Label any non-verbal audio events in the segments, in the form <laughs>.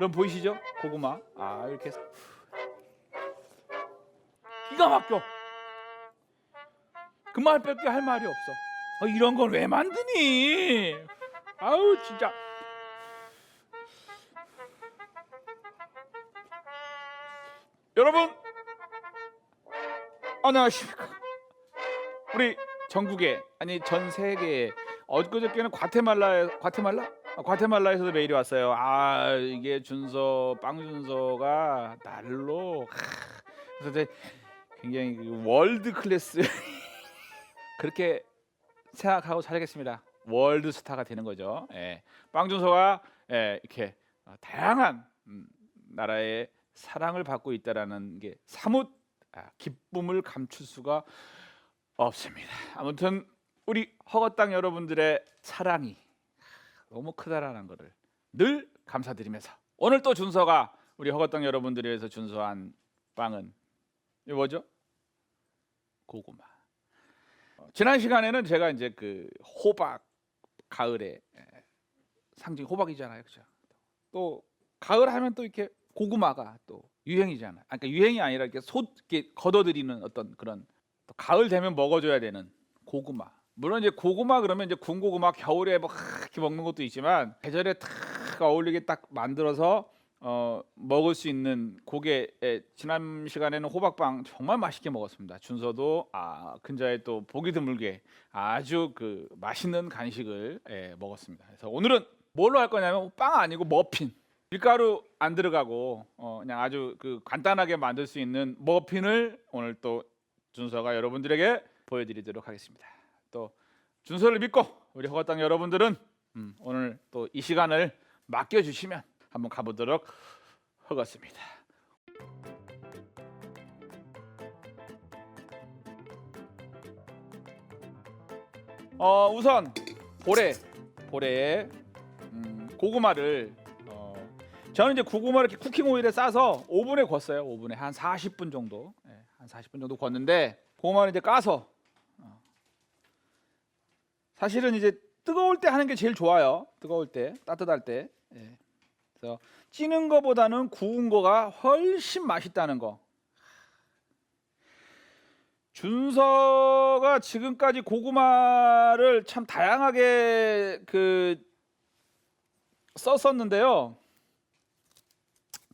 여러분 보이시죠? 고구마. 아 이렇게 해서 기가 막혀. 그 말밖에 할 말이 없어. 어, 이런 걸 왜 만드니? 아우 진짜. 여러분 안녕하십니까? 우리 전국에 아니 전 세계에 엊그저께는 과테말라에 과테말라? 아, 과테말라에서도 메일이 왔어요. 아 이게 준서 빵 준서가 날로 하, 그래서 이제 굉장히 그 월드 클래스 <laughs> 그렇게 생각하고 살겠습니다. 월드 스타가 되는 거죠. 예. 빵 준서가 예, 이렇게 어, 다양한 음, 나라의 사랑을 받고 있다라는 게 사뭇 아, 기쁨을 감출 수가 없습니다. 아무튼 우리 허거 땅 여러분들의 사랑이 너무 크다라는 것을 늘 감사드리면서 오늘 또 준서가 우리 허거땅 여러분들을 위해서 준서한 빵은 이 뭐죠? 고구마. 어, 지난 시간에는 제가 이제 그 호박 가을에 예, 상징 호박이잖아요, 그죠? 또 가을 하면 또 이렇게 고구마가 또 유행이잖아요. 아, 그러니까 유행이 아니라 이렇게 소 이렇게 걷어들이는 어떤 그런 또 가을 되면 먹어줘야 되는 고구마. 물론 이제 고구마 그러면 이제 군고구마 겨울에 뭐 이렇게 먹는 것도 있지만 계절에 탁 어울리게 딱 만들어서 어, 먹을 수 있는 고게 에, 지난 시간에는 호박빵 정말 맛있게 먹었습니다. 준서도 아 근자에 또 보기 드물게 아주 그 맛있는 간식을 예, 먹었습니다. 그래서 오늘은 뭘로 할 거냐면 빵 아니고 머핀. 밀가루 안 들어가고 어, 그냥 아주 그 간단하게 만들 수 있는 머핀을 오늘 또 준서가 여러분들에게 보여드리도록 하겠습니다. 또 준서를 믿고 우리 허가땅 여러분들은 음, 오늘 또 이 시간을 맡겨주시면 한번 가보도록 하겠습니다. 어 우선 볼에 볼에 음, 고구마를 어, 저는 이제 고구마를 이렇게 쿠킹 오일에 싸서 오븐에 구웠어요. 오븐에 한 40분 정도, 예, 한 40분 정도 구웠는데 고구마를 이제 까서 어, 사실은 이제 뜨거울 때 하는 게 제일 좋아요. 뜨거울 때, 따뜻할 때. 예. 그래서 찌는 거보다는 구운 거가 훨씬 맛있다는 거. 준서가 지금까지 고구마를 참 다양하게 그 썼었는데요.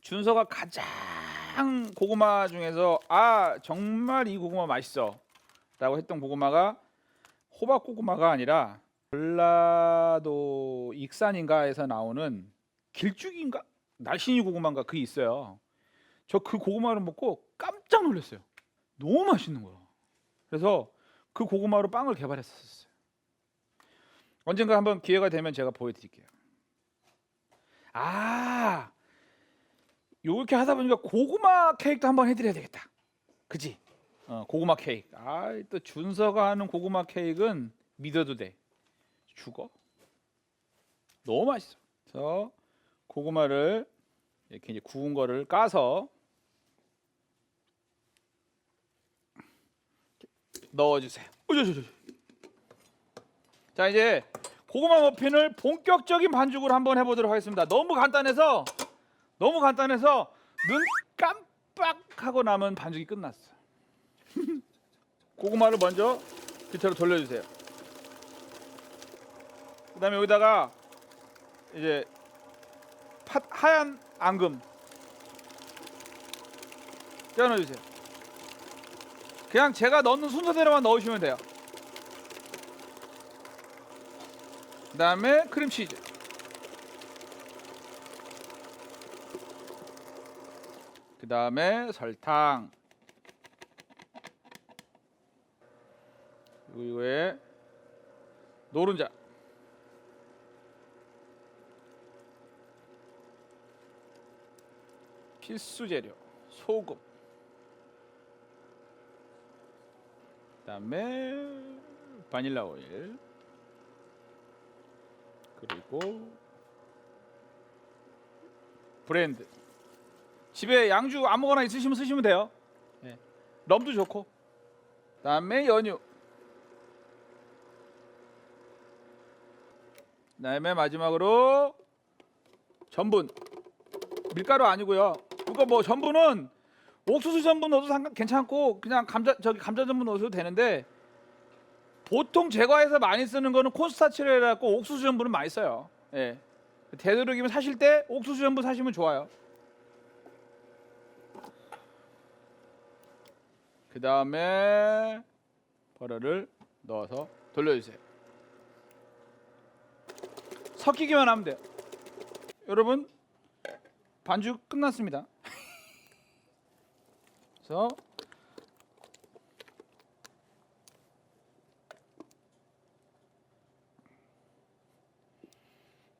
준서가 가장 고구마 중에서 아 정말 이 고구마 맛있어라고 했던 고구마가 호박 고구마가 아니라 전라도 익산인가에서 나오는 길쭉인가 날씬이 고구마인가 그 있어요. 저 그 고구마를 먹고 깜짝 놀랐어요. 너무 맛있는 거예요. 그래서 그 고구마로 빵을 개발했었어요. 언젠가 한번 기회가 되면 제가 보여드릴게요. 아, 요렇게 하다 보니까 고구마 케이크도 한번 해드려야 되겠다. 그지? 어, 고구마 케이크. 아, 또 준서가 하는 고구마 케이크는 믿어도 돼. 죽어. 너무 맛있어. 그래서 고구마를 이렇게 이제 구운 거를 까서 넣어주세요. 어저저저. 자 이제 고구마 머핀을 본격적인 반죽을 한번 해보도록 하겠습니다. 너무 간단해서 너무 간단해서 눈 깜빡하고 나면 반죽이 끝났어. <laughs> 고구마를 먼저 밑으로 돌려주세요. 그다음에 여기다가 이제 팥 하얀 앙금 껴 넣어주세요. 그냥 제가 넣는 순서대로만 넣으시면 돼요. 그다음에 크림치즈. 그다음에 설탕. 그리고 이거에 노른자. 필수 재료 소금. 그다음에 바닐라 오일. 그리고 브랜드. 집에 양주 아무거나 있으시면 쓰시면 돼요. 예. 럼도 좋고. 그다음에 연유. 그다음에 마지막으로 전분. 밀가루 아니고요. 그거 뭐 전분은 옥수수 전분 넣어도 상관 괜찮고 그냥 감자 저기 감자 전분 넣어도 되는데 보통 제과에서 많이 쓰는 거는 콘스타치를 해갖고 옥수수 전분은 많이 써요. 예. 되도록이면 사실 때 옥수수 전분 사시면 좋아요. 그 다음에 버터를 넣어서 돌려주세요. 섞이기만 하면 돼요. 여러분 반죽 끝났습니다. <laughs> 그래서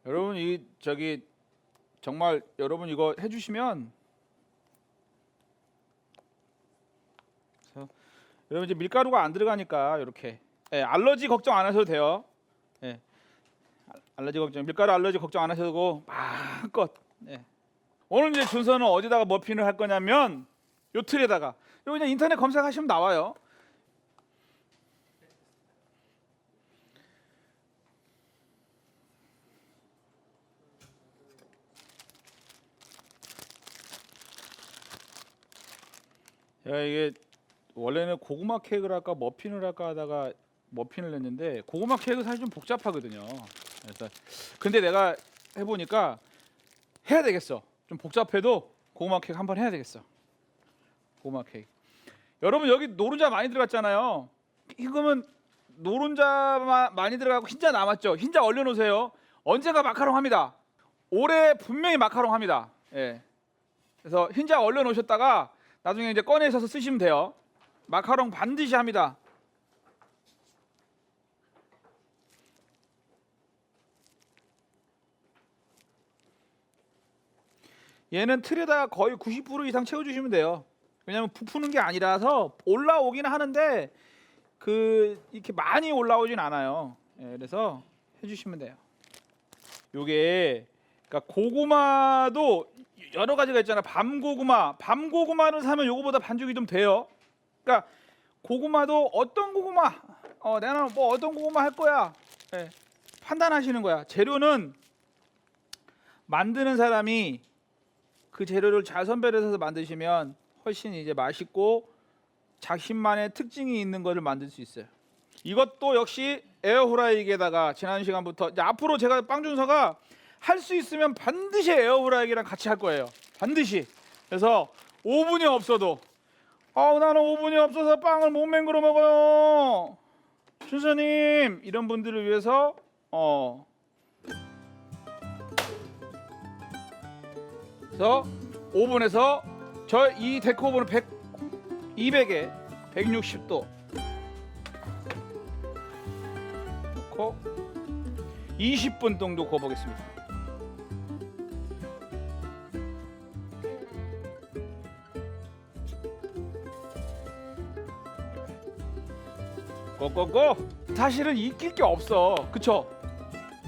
여러분 이 저기 정말 여러분 이거 해주시면 여러분 이제 밀가루가 안 들어가니까 이렇게 예, 알러지 걱정 안 하셔도 돼요. 예, 알- 알러지 걱정 밀가루 알러지 걱정 안 하셔도 마음껏 예. 오늘 이제 준서는 어디다가 머핀을 할 거냐면 요 틀에다가 이거 그냥 인터넷 검색하시면 나와요. 야 이게 원래는 고구마 케이크를 할까 머핀을 할까 하다가 머핀을 냈는데 고구마 케이크 사실 좀 복잡하거든요. 그래서 근데 내가 해보니까 해야 되겠어. 좀 복잡해도 고구마 케이크 한 번 해야 되겠어. 고구마 케이크. 여러분 여기 노른자 많이 들어갔잖아요. 이거면 노른자 마- 많이 들어가고 흰자 남았죠. 흰자 얼려놓으세요. 언젠가 마카롱 합니다. 올해 분명히 마카롱 합니다. 예. 그래서 흰자 얼려놓으셨다가 나중에 이제 꺼내셔서 쓰시면 돼요. 마카롱 반드시 합니다. 얘는 틀에다가 거의 90% 이상 채워주시면 돼요. 왜냐하면 부푸는 게 아니라서 올라오긴 하는데 그 이렇게 많이 올라오진 않아요. 예, 그래서 해주시면 돼요. 요게 그러니까 고구마도 여러 가지가 있잖아. 밤 고구마, 밤 고구마를 사면 요거보다 반죽이 좀 돼요. 그러니까 고구마도 어떤 고구마, 어 내가 뭐 어떤 고구마 할 거야. 예, 판단하시는 거야. 재료는 만드는 사람이 그 재료를 잘 선별해서 만드시면 훨씬 이제 맛있고 자신만의 특징이 있는 것을 만들 수 있어요. 이것도 역시 에어프라이기에다가 지난 시간부터 앞으로 제가 빵 준서가 할 수 있으면 반드시 에어프라이기랑 같이 할 거예요. 반드시. 그래서 오븐이 없어도 아 나는 오븐이 없어서 빵을 못 맹글어 먹어요. 준서님 이런 분들을 위해서 어 그래서 오븐에서 저 이 데크 오븐은 100 200에 160도 넣고 20분 정도 구워 보겠습니다. 고고고! 사실은 익힐 게 없어. 그쵸?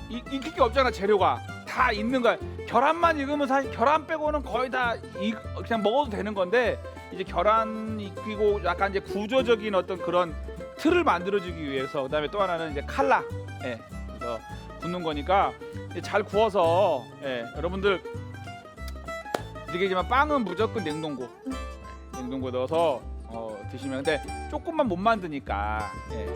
이, 익힐 게 없잖아 재료가. 다 있는 거야 계란만 익으면 사실 계란 빼고는 거의 다 익, 그냥 먹어도 되는 건데 이제 계란 익히고 약간 이제 구조적인 어떤 그런 틀을 만들어주기 위해서 그다음에 또 하나는 이제 칼라. 예. 그래서 굽는 거니까 잘 구워서 예. 여러분들 이렇게지만 빵은 무조건 냉동고. 예, 냉동고 넣어서 어, 드시면. 근데 조금만 못 만드니까 예.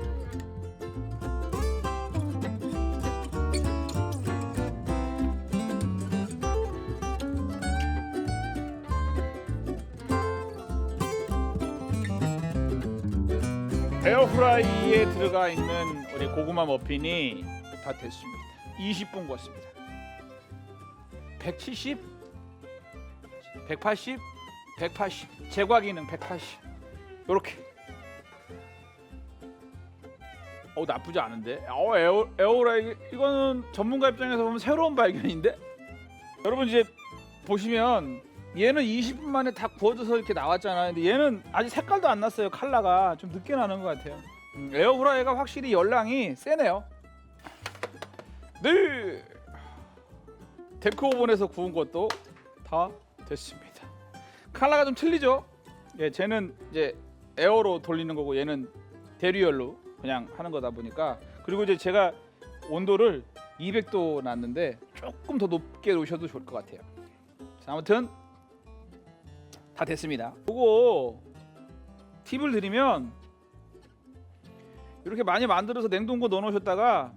에어프라이에 들어가 있는 우리 고구마 머핀이 다 됐습니다. 20분 구웠습니다. 170, 180, 180 제과 기능 180 이렇게. 어 나쁘지 않은데. 어 에어 에어프라이 이거는 전문가 입장에서 보면 새로운 발견인데. 여러분 이제 보시면 얘는 20분 만에 다 구워져서 이렇게 나왔잖아요. 근데 얘는 아직 색깔도 안 났어요. 컬러가 좀 늦게 나는 것 같아요. 음, 에어프라이가 확실히 열량이 세네요. 네. 데크 오븐에서 구운 것도 다 됐습니다. 컬러가 좀 틀리죠? 예, 쟤는 이제 에어로 돌리는 거고 얘는 대리열로 그냥 하는 거다 보니까 그리고 이제 제가 온도를 200도 놨는데 조금 더 높게 놓으셔도 좋을 것 같아요. 자, 아무튼 다 됐습니다. 그거 팁을 드리면 이렇게 많이 만들어서 냉동고 넣어놓으셨다가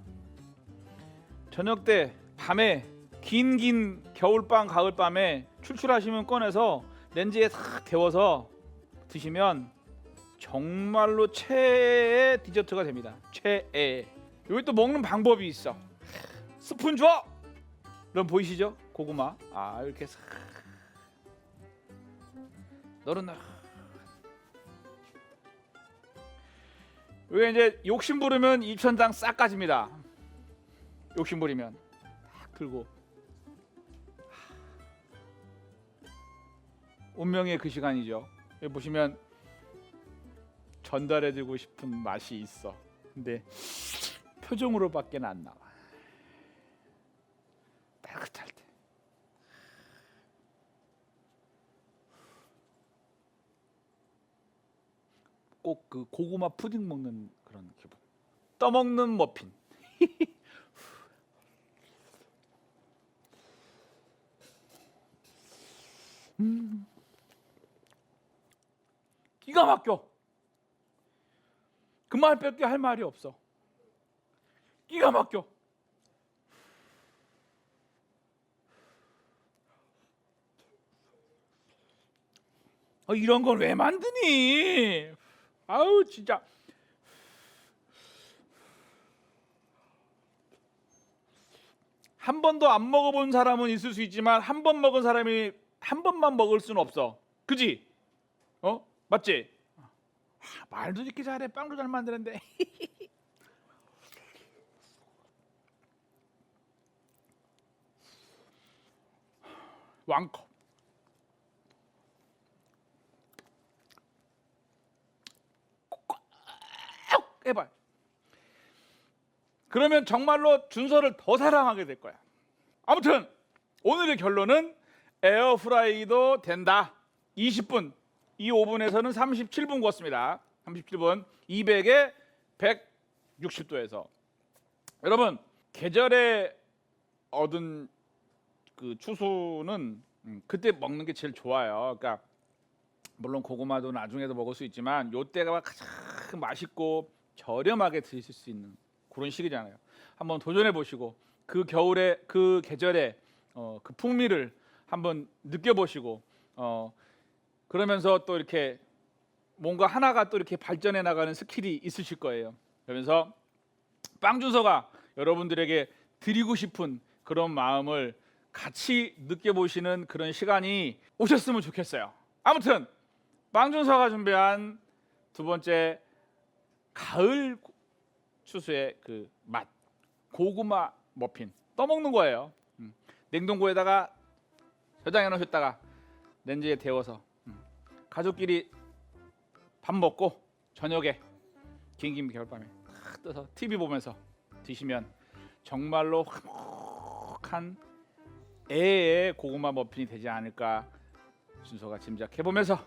저녁 때 밤에 긴긴 겨울밤 가을밤에 출출하시면 꺼내서 렌즈에 싹 데워서 드시면 정말로 최애 디저트가 됩니다. 최애. 여기 또 먹는 방법이 있어. 스푼 줘. 그럼 보이시죠? 고구마. 아 이렇게 싹. 너는 나. 여기 이제 욕심 부르면 입천장 싹 까집니다. 욕심 부리면 딱 들고 운명의 그 시간이죠. 여기 보시면 전달해주고 싶은 맛이 있어. 근데 표정으로밖에 안 나와. 따뜻할 때. 꼭 그 고구마 푸딩 먹는 그런 기분. 떠먹는 머핀. <laughs> 음. 기가 막혀. 그 말밖에 할 말이 없어. 기가 막혀. 아, 이런 걸 왜 만드니? 아우 진짜. 한 번도 안 먹어본 사람은 있을 수 있지만 한 번 먹은 사람이 한 번만 먹을 수는 없어. 그지? 어? 맞지? 아, 말도 이렇게 잘해. 빵도 잘 만드는데. <laughs> 왕컵. 꼭 해봐. 그러면 정말로 준서를 더 사랑하게 될 거야. 아무튼 오늘의 결론은 에어프라이도 된다. 20분. 이 오븐에서는 37분 구웠습니다. 37분. 200에 160도에서. 여러분, 계절에 얻은 그 추수는 음, 그때 먹는 게 제일 좋아요. 그러니까 물론 고구마도 나중에도 먹을 수 있지만 요때가 가장 맛있고 저렴하게 드실 수 있는 그런 시기잖아요. 한번 도전해 보시고 그 겨울에 그 계절에 어, 그 풍미를 한번 느껴보시고 어, 그러면서 또 이렇게 뭔가 하나가 또 이렇게 발전해 나가는 스킬이 있으실 거예요. 그러면서 빵 준서가 여러분들에게 드리고 싶은 그런 마음을 같이 느껴보시는 그런 시간이 오셨으면 좋겠어요. 아무튼 빵 준서가 준비한 두 번째 가을 추수의 그 맛 고구마 머핀 떠먹는 거예요. 음. 냉동고에다가 저장해 놓으셨다가 렌즈에 데워서 음. 가족끼리 밥 먹고 저녁에 긴긴 겨울밤에 탁 떠서 TV 보면서 드시면 정말로 화목한 애의 고구마 머핀이 되지 않을까 순서가 짐작해 보면서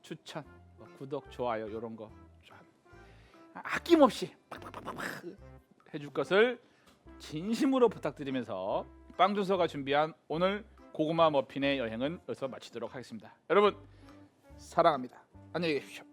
추천, 뭐 구독, 좋아요 이런 거좀 아낌없이 팍팍팍팍 해줄 것을 진심으로 부탁드리면서 빵준서가 준비한 오늘 고구마 머핀의 여행은 여기서 마치도록 하겠습니다. 여러분 사랑합니다. 안녕히 계십시오.